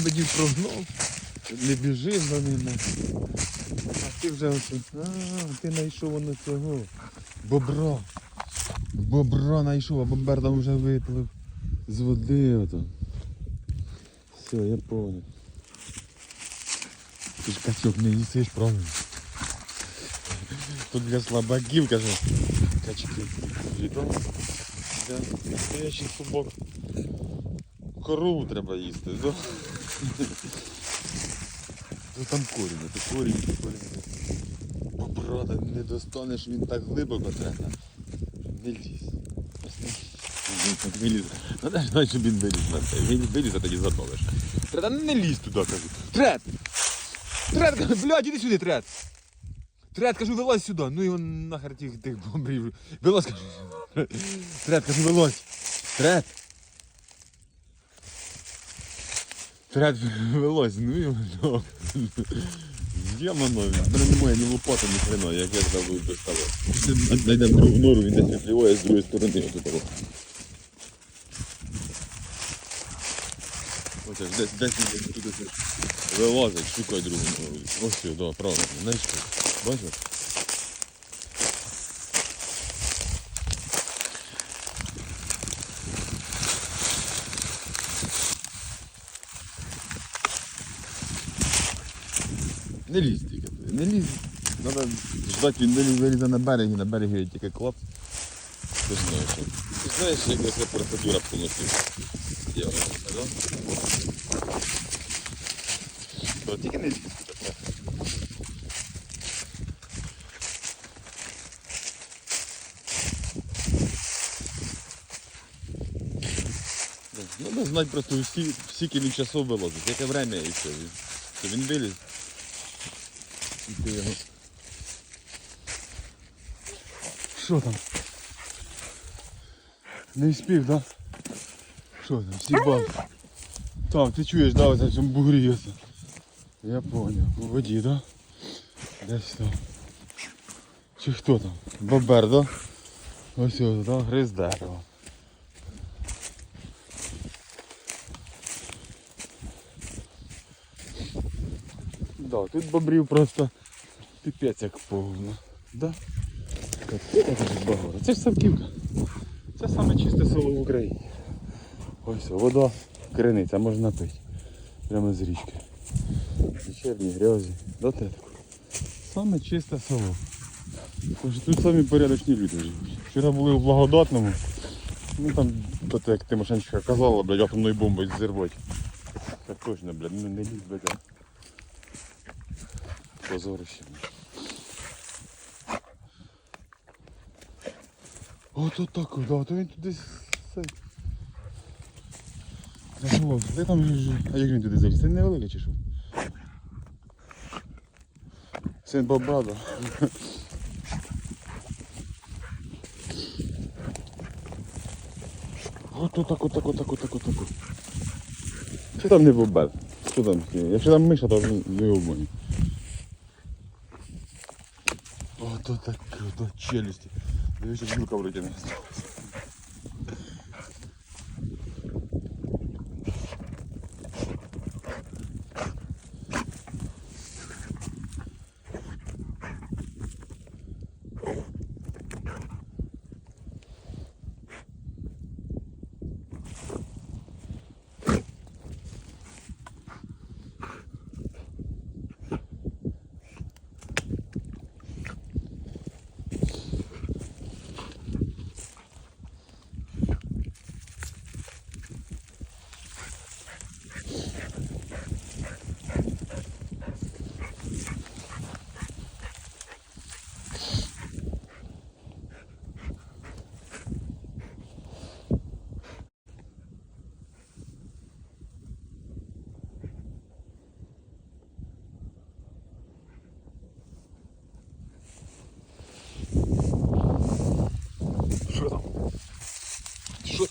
лебедів прогнав, не біжи за ними. А ти вже оце. А, ти знайшов воно цього. Бобра. Бобра знайшов, а бобер там вже виплив з води ото. Все, я понял. Ти ж качок не їсиш, правильно? Тут для слабаків, каже, качки. Для настоящих собак. Корову треба їсти, да? Ну там корінь, це корінь, корінь. Бобра так не достанеш, він так глибоко треба. Не лізь. Лізе. Ну дай знай, щоб він виліз на це. Він виліз, а тоді затолиш. Треба не лізь туди, кажу. Трет! Трет, блядь, іди сюди, трет! Трет, кажу, вилазь сюди. Ну його нахер тих, тих бомбрів. Вилазь, кажу. Трет, кажу, вилазь. Трет! Трет, вилазь, ну його нахер. Йомано, немає ні лопати, ні хрена, як я туди буду доставати. Знайдемо другу нору, він десь відпліває з другої сторони. Отут. от. Ось десь, десь він вилазить, шукай другу нору. Ось да, правильно, знайшов. Бачиш? Не лізь тільки туди, не лізь. Треба ждати, він виліз, вилізе на берег і на берегі тільки клап. Ти знаєш, ти знаєш, як ця процедура так? Тільки не лізь туди. Треба знати просто всі, скільки він часов вилазить, яке время і все. Він виліз. І ти його. Там? Не спів, да? Що там, сібав? Так, ти чуєш, да, ось на цьому бугрі. Я понял. У воді, да? Десь там. Чи хто там? Бобер, да? Ось ось, да? Гриз дерево. Да, тут бобрів просто піпець як повно. Да? Це ж Савківка. Це саме чисте село в Україні. Ось вода, криниця, можна пити. Прямо з річки. Вечірні грязі. Те. Саме чисте село. Тож тут самі порядочні люди живуть. Вчора були в благодатному. Ну там, те, як Тимошенчика казала, блядь, атомною бомбою зірвати. Так точно, блядь, ну не лізь, блядь. Позорище. От отак, да, то він туди все. Загалом, де там. А як він туди заліз? Це невеликий чи що? Син баба, да. От отак, отак, отак, отак, отак. Чи там не бобер? Що там? Якщо там миша, то не обманю. Ото так, до челюсті. Дивіться, жінка вроді не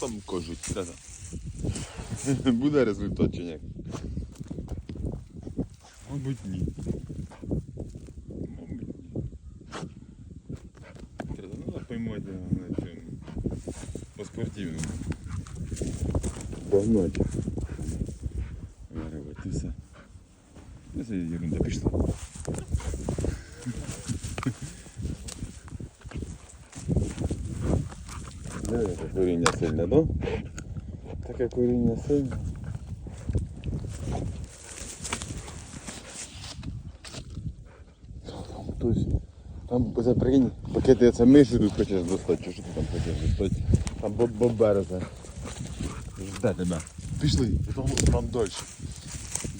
там кажуть? Де там? Буде результат чи ні? Мабуть ні. Мабуть ні. Треба ну, поймати на цьому. По спортивному. Догнати. Виривати. і все. Ну, Це ерунда пішла. Таке коріння сильне, да? Таке коріння сильне. Там. Там це прикинь, поки ти це мишу тут хочеш достати, чи що ти там хочеш достати? Там боб боберзе. Жде тебе. Пішли, там, там далі.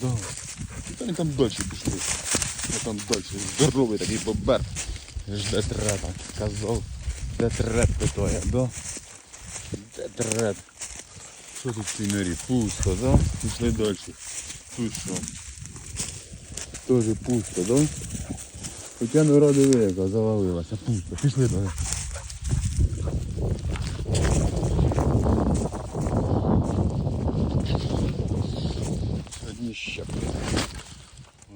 Да. Та там далі пішли. Там далі. Здоровий такий бобер. Жде треба, казав. Де трет питає, да? Трет? Що тут в цій норі? Пусто, да? Пішли далі. Тут що? Тоже пусто, да? Хоча нора диви, яка завалилася. Пусто. Пішли далі. Одні щепи.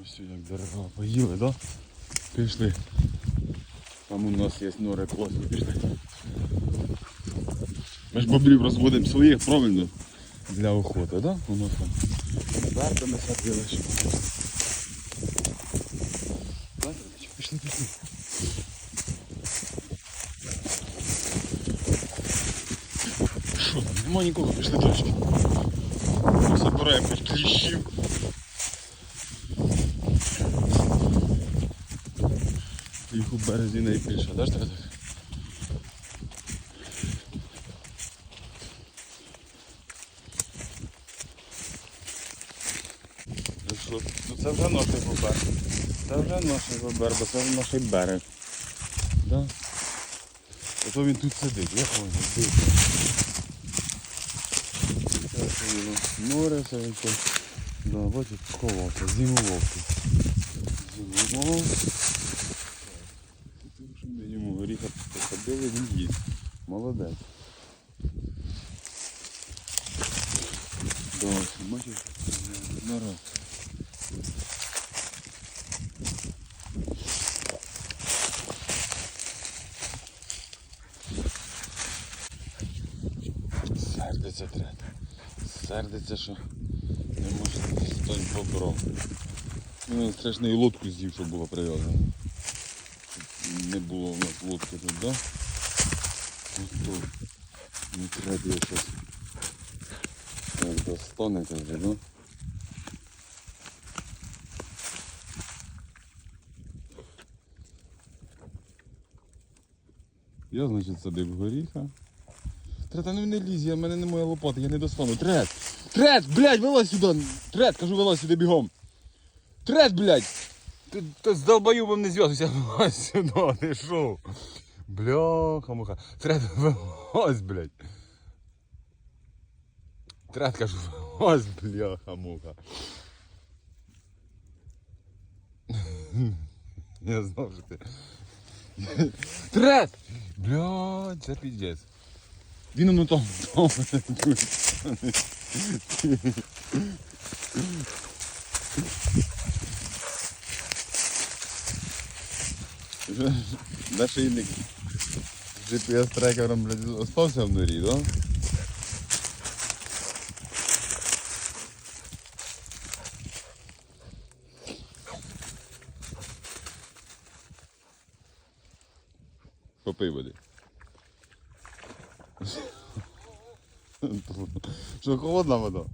Ось як дерева поїли, да? Пішли. Там у нас є нори класні, пішли. Ми ж бобрів розводимо своїх, правильно? Для охоти, да? У нас там. Вертами садили. що. Пішли, пішли. Що там? Нема нікого, пішли. Ми забираємо хоч кліщів. Їх у березі найбільше, да? ж так? Ну що, ну це вже наш бобер. Це вже наш бобер, бо це вже наш берег. Да? Ото він тут сидить, я понял, дивіться. Це воно море, це він тут. Да, бачите, ховався, зимував тут. Зимував. Тому ми йому горіха посадили, він їсть. Молодець. Да, ось, бачиш, нараз. Сердиться трет. Сердиться, що не може стати бобром. Він страшно і лодку з'їв, що було прив'язано. Не було у нас лодки тут, да? Ось тут. Не треба його щось. Як достанете вже, да? Я, значить, садив горіха. Трета, ну не лізь, я, в мене немає лопати, я не достану. Трет! Трет, блядь, вилазь сюди! Трет, кажу, вилазь сюди бігом! Трет, блядь! Ти, ти з долбоюбом не зв'язуйся, вилазь сюди, шо? Бляха, муха. Трет, вилазь, блядь. Трет, кажу, вилазь, бляха, муха. Я знав, що ти. Трет! Блядь, це піздець. Він там, там. Нашийник з GPS-трекером, блядь, остався в норі, да? Попий води. Що, холодна вода?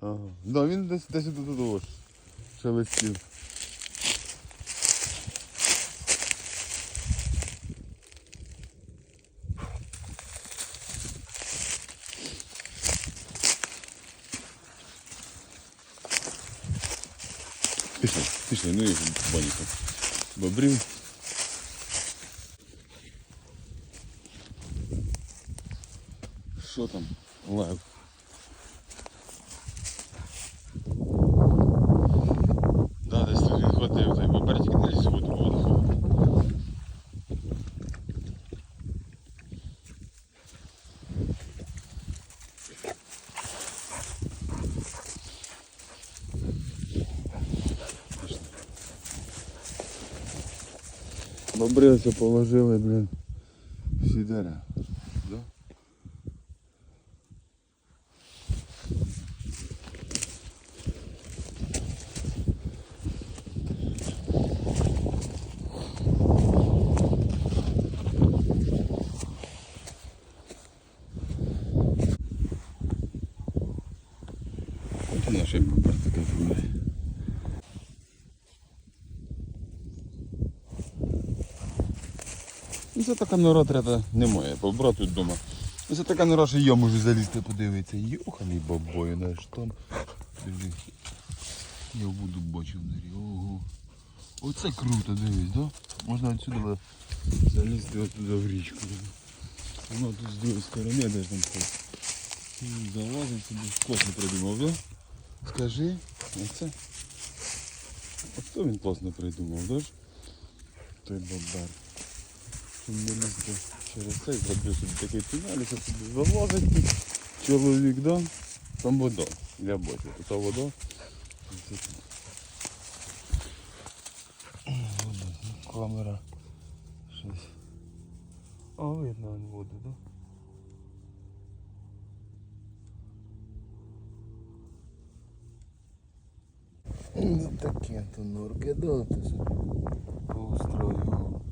Ага. Да, він десь десь тут тут шелестів. Пішли, ну і баніка. Бобрів. Що там? Лев. обрезы положили, блин, всі дерева. Да? Наші попарти кайфують. Ну, Це така нора треба немає, бобра тут вдома. Ну, Це така нора, що я можу залізти подивитися. Йоханий бабою, наш там. Дивись. Я буду бачив норі. Ого. Оце круто, дивись, да? Можна отсюди залізти отуди в річку. Воно тут з другої сторони, де ж там ходить. М, Залазить собі. Класно придумав, да? Скажи, оце. Ото він класно придумав, да? Той бабар. Не через це, зроблю такий тунель, що собі залазить. Чоловік, да? Там вода. Я бачу, тут вода. Камера. Щось. А, видно воду, да? Ну таке то норки, да, ти собі. Поустроював.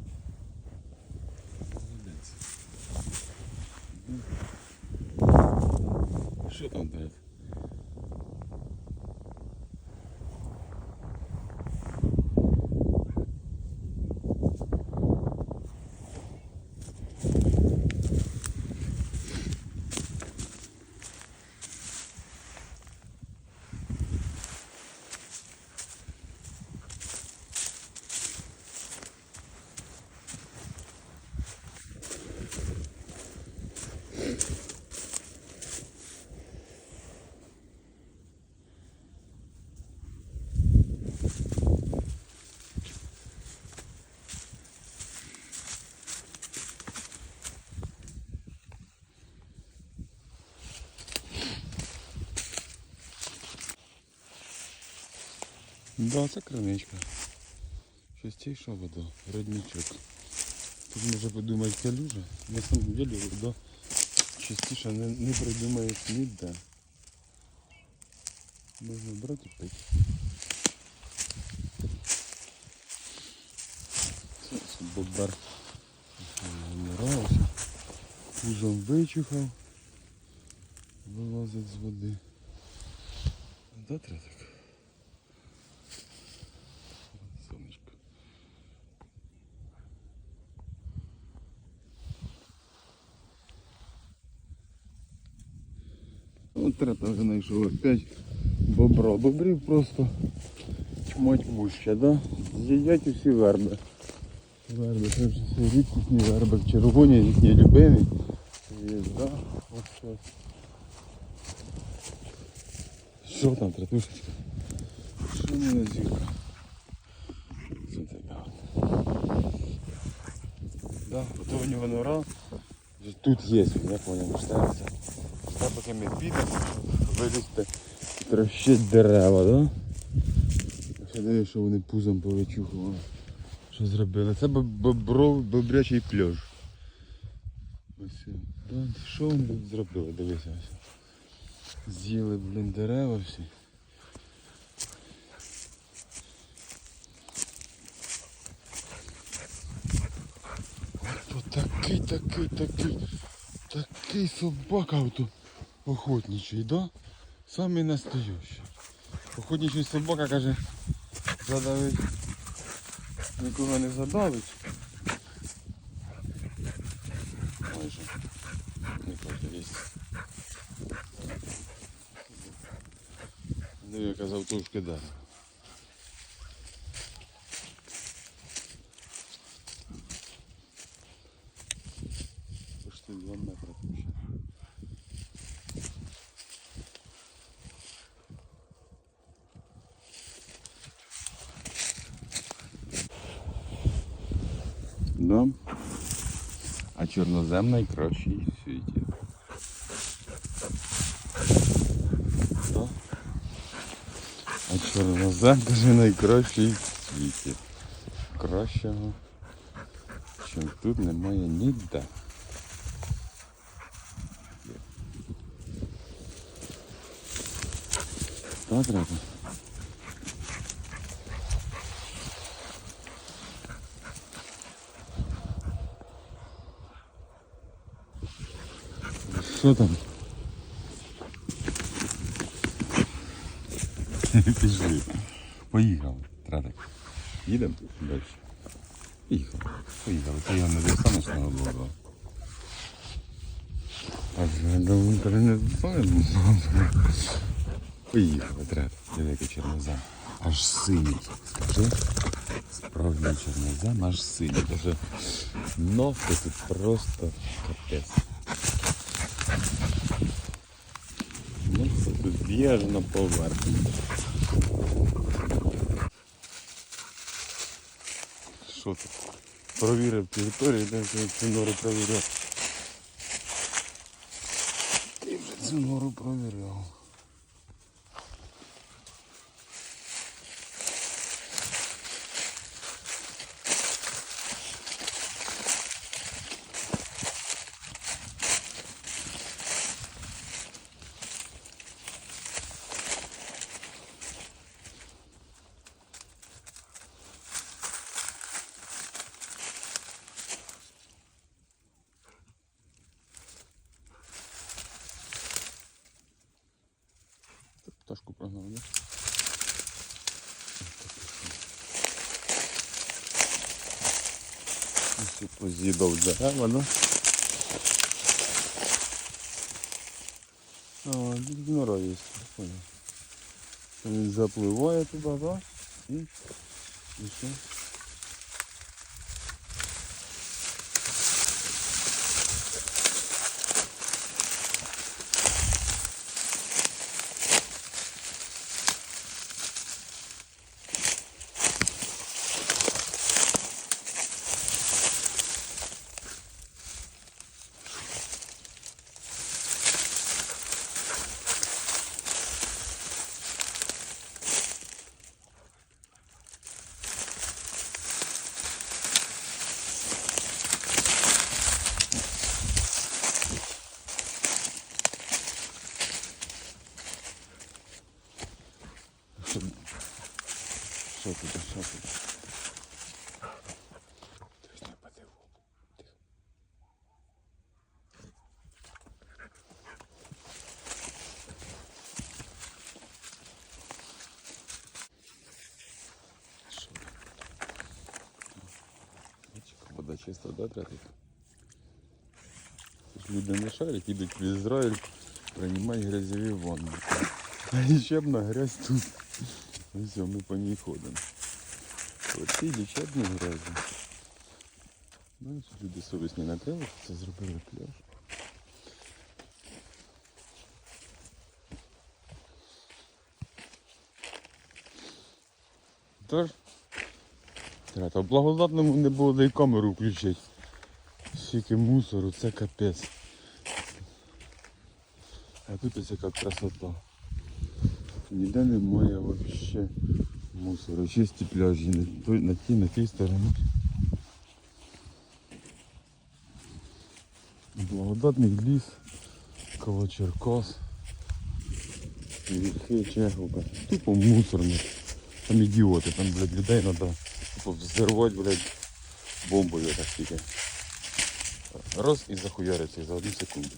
Що там дед? Да, це краничка. Чистіша вода, родничок. Тут може подумати калюжа. На самом деле вода чистіша не, не придумаєш ніде. Можна брати і пити. Це ось бобер нравився. Пузом вичухав. Вилазить з води. Да, треба От трета вже знайшов опять бобра. Бобрів просто чмать вуща, да? З'їдять усі верби. Верби, це вже всі рідкісні верби, червоні, їхні любимі. Є, да? Ось щось. Що там, тратушечка? Що в мене зірка? Це така. Да, ото у нього нора. Вже Тут є, як вони муштаються. Та поки ми підемо, вилізти трощить дерева, да? Ще дивись, що вони пузом повичухували. Що зробили? Це бобров, бобрячий пляж. Ось. Що вони тут зробили? Дивися ось. З'їли, блін, дерева всі. Такий, такий, такий, такий собака ото охотничий, да? Самий настоящий. Охотничий собака каже, задавить, нікого не задавить. Майже. Не є. Диви, яка завтовшки далі. Почти 2 метри тут ще. Да. А чорнозем найкращий в світі. Да. А чорнозем каже найкращий в світі. Кращого, чим тут немає ніде. Та треба. Що там? Пішли. Поїхали. Тратик. Їдемо далі. Поїхали. Поїхали. Ти його не достанеш на голову. Так, я думаю, коли не. Поїхали, Трет. Диви, який чорнозем. Аж синій. Скажи. Справжній чорнозем аж синій. Даже ногти тут просто капець. б'є аж на поверхню. Що тут? Провірив територію, де я цю нору провіряв. Ти вже цю нору провіряв. Пташку прогнав, да? Ось поз'їдав дерева, да? А, тут нора є, понял. Він запливає туди, да? І, і що? Бачиш, Вода чиста, да, тратить? Це ж люди не шарять, їдуть в Ізраїль приймати грязеві ванни. А ще б на грязь тут. І все, ми по ній ходимо. Оці лічебні грязі. Ну, ці люди совісні накрили, це зробили пляж. Тож, Треба благодатному не було де й камеру включити. Скільки мусору, це капець. А тут ось яка красота. Ніде немає взагалі мусору. Чисті пляжі на, той, на тій, на тій стороні. Благодатний ліс, коло Черкас. Вірхи, Чеховка. Тупо мусорник. Там ідіоти, там, блядь, людей треба тупо взорвати, блядь, бомбою так тільки. Раз і захуяриться за одну секунду.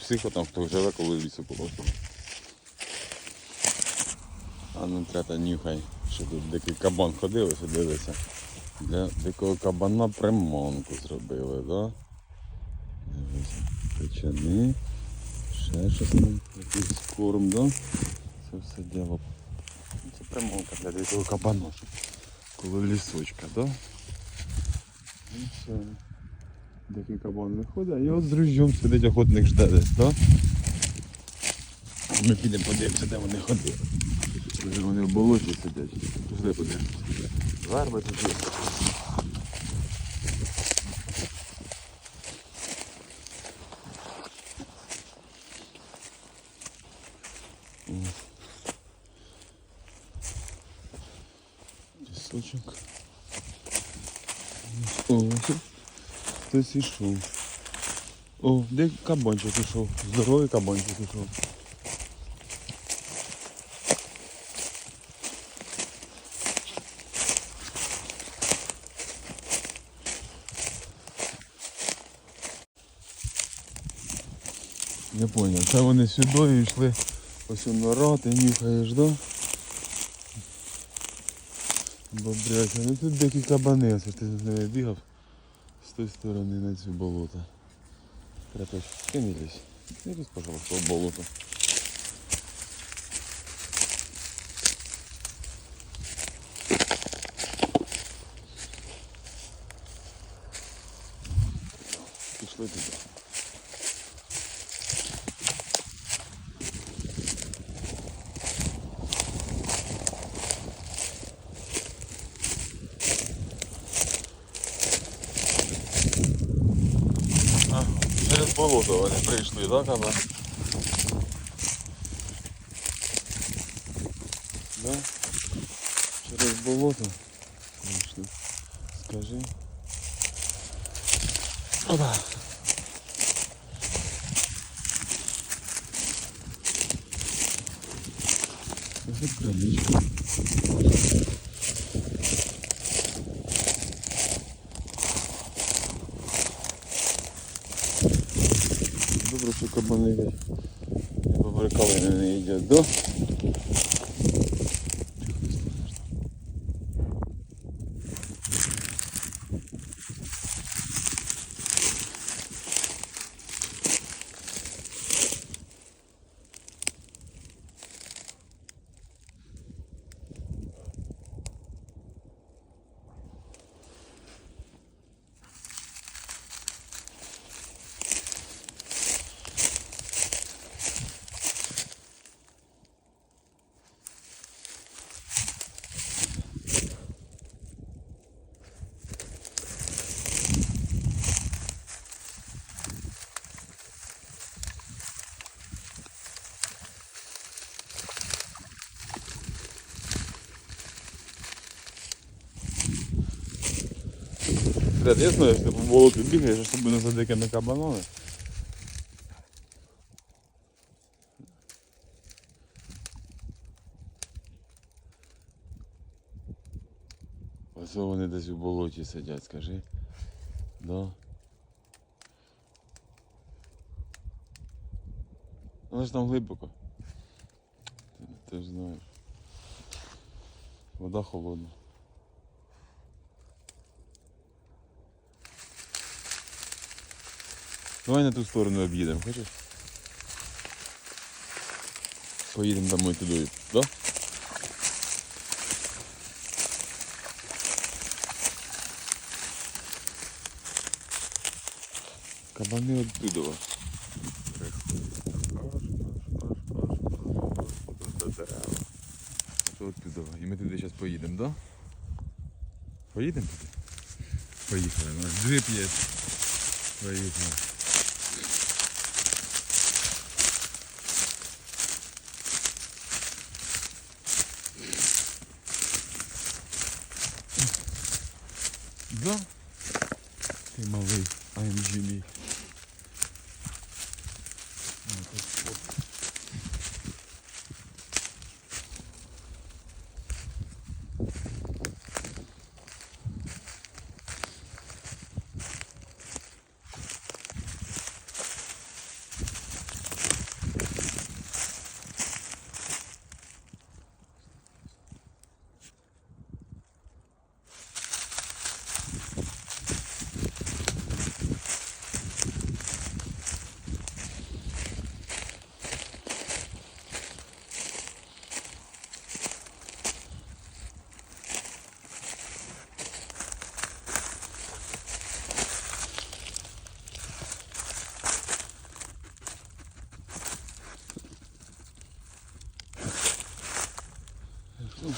Психо там хто живе, коли лісу полосив. А ну трета нюхай, що тут дикий кабан ходив, ось дивися. Для дикого кабана приманку зробили, да? Дивися. Печани, ще щось там, якийсь корм, да? Це все діло. Приманка для этого кабаноша. коло лісочка, да? І все. Дикий кабан виходить, і от з ружьом сидить охотник жде десь, да? Ми підемо подивимося, де вони ходили. Вони в болоті сидять. Пішли подивимося. Верби тут є. О, хтось ішов. О, де кабанчик ішов? Здоровий кабанчик ішов. Не понял, це вони сюди йшли Ось он нора, ти нюхаєш, да? Бобряся, ну тут декілька кабани, ось ти з нею бігав з тої сторони на цю болото. Треба ти не пожалуйста, в болото. Болото вони прийшли, так, каба? Да? Через болото прийшли. Скажи. Опа. Не їдять, да? Ребят, я знаю, що ти по болоту бігаєш, особливо за дикими кабанами. Ось вони десь у болоті сидять, скажи. Да. Але ж там глибоко. Ти, ти ж знаєш. Вода холодна. Давай на ту сторону об'їдемо, хочеш? Поїдемо домой туди, да? Кабани оттуда. Оттуда. І ми туди зараз поїдемо, да? Поїдемо туди? Поїхали. У нас джип є. Поїхали. Да? Ти малий AMG мій. Ну, тут от.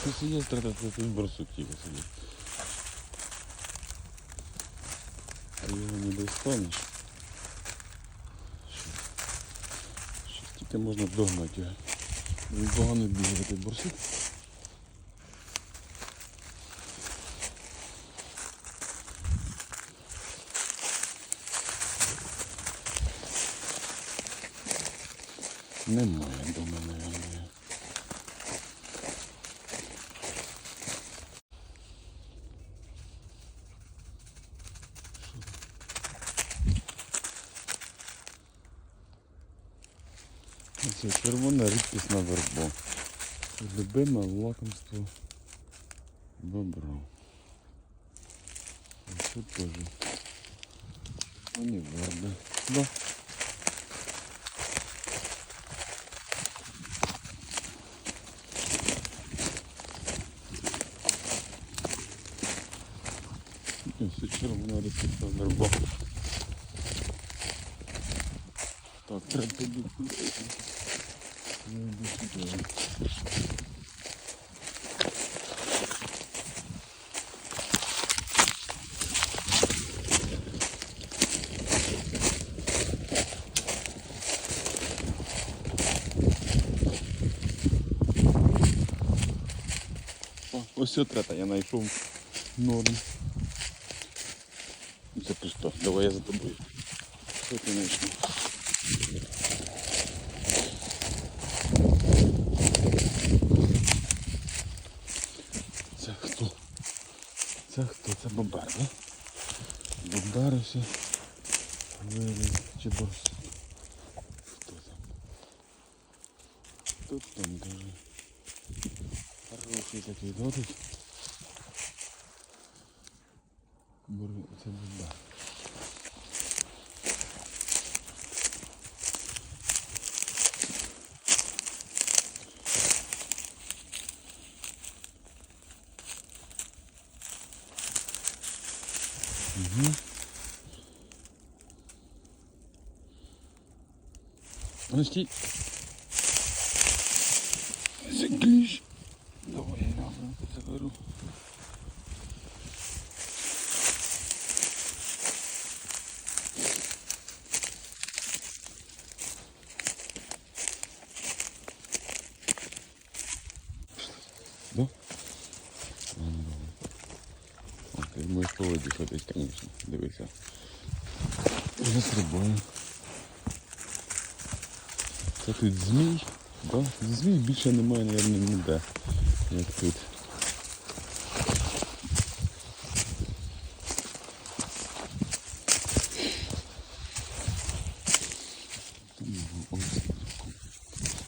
Ну, є треба тут борсук тільки сидить. А його не достанеш. Щось- тільки можна догнати його. Він погано бігає той борсук. Немає до мене. Немає. Це червона рибка. надпись на вербо. Любиме лакомство бобра. Ось тут теж. Верби. Да. Ось червона розписна верба. Так, треба підійти. Сюди. О, ось трета я знайшов норм. Це пусто. Давай я за тобою. Що ти знайшов? Бобер ось. Виліз. Чи борсук? Хто там? Тут там даже. Хороший такий додить. Бор- Це бобер. Угу. Ну стій. Це кліщ. Давай я його заберу. Да? Ладно, давай. О, ти можеш по воді ходити, звісно. Дивися. Вже стрибаю. Це тут змій. Да? Змій більше немає, мабуть, ніде. Як тут.